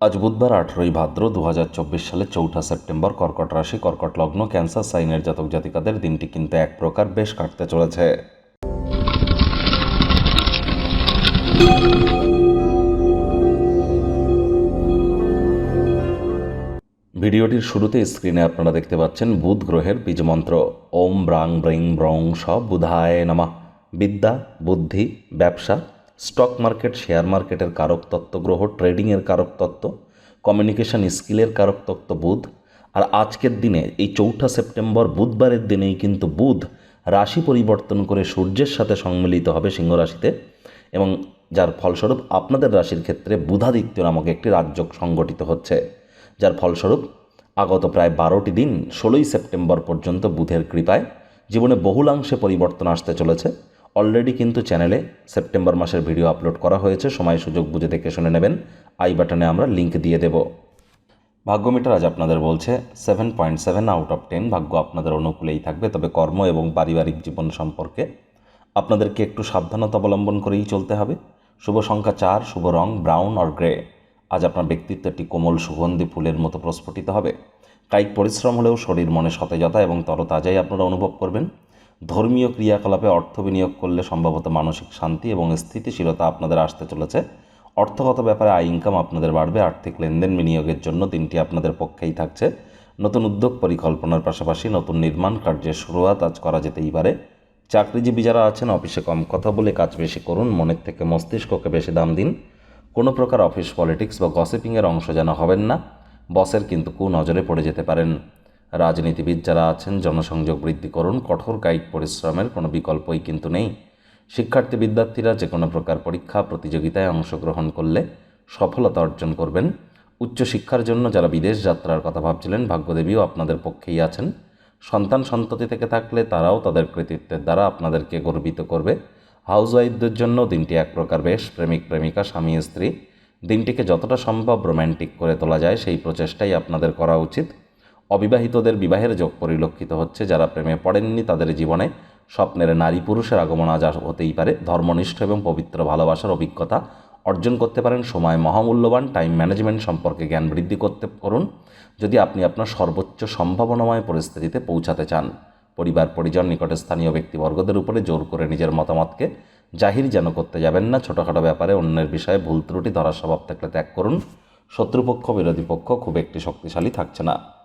আজ বুধবার আঠেরোই ভাদ্র দু হাজার চব্বিশ সালে চৌঠা সেপ্টেম্বর কর্কট রাশি, কর্কট লগ্ন, ক্যান্সার, সাইনের জাতক জাতিকাদের দিনটি কিন্তু এক প্রকার বেশ কাটতে চলেছে। ভিডিওটির শুরুতে স্ক্রিনে আপনারা দেখতে পাচ্ছেন বুধ গ্রহের বীজমন্ত্র ওম ব্রাং ব্রিং ব্রং সব বুধায় নামা। বিদ্যা, বুদ্ধি, ব্যবসা স্টক মার্কেট, শেয়ার মার্কেটের কারক তত্ত্ব গ্রহ, ট্রেডিংয়ের কারক তত্ত্ব, কমিউনিকেশন স্কিলের কারক তত্ত্ব বুধ। আর আজকের দিনে, এই চৌঠা সেপ্টেম্বর বুধবারের দিনেই কিন্তু বুধ রাশি পরিবর্তন করে সূর্যের সাথে সম্মিলিত হবে সিংহ রাশিতে। এবং যার ফলস্বরূপ আপনাদের রাশির ক্ষেত্রে বুধাদিত্য নামক একটি রাজ্য সংগঠিত হচ্ছে। যার ফলস্বরূপ আগত প্রায় বারোটি দিন, ষোলোই সেপ্টেম্বর পর্যন্ত বুধের কৃপায় জীবনে বহুলাংশে পরিবর্তন আসতে চলেছে। অলরেডি কিন্তু চ্যানেলে সেপ্টেম্বর মাসের ভিডিও আপলোড করা হয়েছে, সময় সুযোগ বুঝে দেখে শুনে নেবেন। আই বাটনে আমরা লিঙ্ক দিয়ে দেব। ভাগ্যমিটার আজ আপনাদের বলছে seven point seven out of ten ভাগ্য আপনাদের অনুকূলেই থাকবে, তবে কর্ম এবং পারিবারিক জীবন সম্পর্কে আপনাদেরকে একটু সাবধানতা অবলম্বন করেই চলতে হবে। শুভ সংখ্যা চার, শুভ রং ব্রাউন অর গ্রে আজ আপনার ব্যক্তিত্ব একটি কোমল সুগন্ধি ফুলের মতো প্রস্ফুটিত হবে। কায়িক পরিশ্রম হলেও শরীর মনে সতেজতা এবং তরতাজাই আপনারা অনুভব করবেন। ধর্মীয় ক্রিয়াকলাপে অর্থ বিনিয়োগ করলে সম্ভবত মানসিক শান্তি এবং স্থিতিশীলতা আপনাদের আসতে চলেছে। অর্থগত ব্যাপারে আয় ইনকাম আপনাদের বাড়বে, আর্থিক লেনদেন বিনিয়োগের জন্য দিনটি আপনাদের পক্ষেই থাকছে। নতুন উদ্যোগ পরিকল্পনার পাশাপাশি নতুন নির্মাণ কার্যের শুরুয়াত আজ করা যেতেই পারে। চাকরিজীবী যারা আছেন, অফিসে কম কথা বলে কাজ বেশি করুন, মনের থেকে মস্তিষ্ককে বেশি দাম দিন। কোনো প্রকার অফিস পলিটিক্স বা গসিপিংয়ের অংশ যেন হবেন না। বসের কিন্তু কু নজরে পড়ে যেতে পারেন। রাজনীতিবিদ যারা আছেন, জনসংযোগ বৃদ্ধি করুন, কঠোর কায়িক পরিশ্রমের কোনো বিকল্পই কিন্তু নেই। শিক্ষার্থী বিদ্যার্থীরা যে কোনো প্রকার পরীক্ষা, প্রতিযোগিতায় অংশগ্রহণ করলে সফলতা অর্জন করবেন। উচ্চশিক্ষার জন্য যারা বিদেশ যাত্রার কথা ভাবছিলেন, ভাগ্যদেবীও আপনাদের পক্ষেই আছেন। সন্তান সন্ততি থেকে থাকলে তারাও তাদের কৃতিত্বের দ্বারা আপনাদেরকে গর্বিত করবে। হাউসওয়াইফদের জন্য দিনটি এক প্রকার বেশ, প্রেমিক, প্রেমিকা, স্বামী, স্ত্রী। দিনটিকে যতটা সম্ভব রোম্যান্টিক করে তোলা যায়, সেই প্রচেষ্টাই আপনাদের করা উচিত। অবিবাহিতদের বিবাহের যোগ পরিলক্ষিত হচ্ছে। যারা প্রেমে পড়েননি, তাদের জীবনে স্বপ্নের নারী পুরুষের আগমন আজ হতেই পারে। ধর্মনিষ্ঠ এবং পবিত্র ভালোবাসার অভিজ্ঞতা অর্জন করতে পারেন। সময় মহামূল্যবান টাইম ম্যানেজমেন্ট সম্পর্কে জ্ঞান বৃদ্ধি করতে করুন। যদি আপনি আপনার সর্বোচ্চ সম্ভাবনাময় পরিস্থিতিতে পৌঁছাতে চান, পরিবার, পরিজন নিকটে স্থানীয় ব্যক্তিবর্গদের উপরে জোর করে নিজের মতামতকে জাহির যেন করতে যাবেন না। ছোটোখাটো ব্যাপারে অন্যের বিষয়ে ভুল ত্রুটি, ধরার স্বভাব থাকলে ত্যাগ করুন। শত্রুপক্ষ, বিরোধী পক্ষ খুব একটি শক্তিশালী থাকছে না।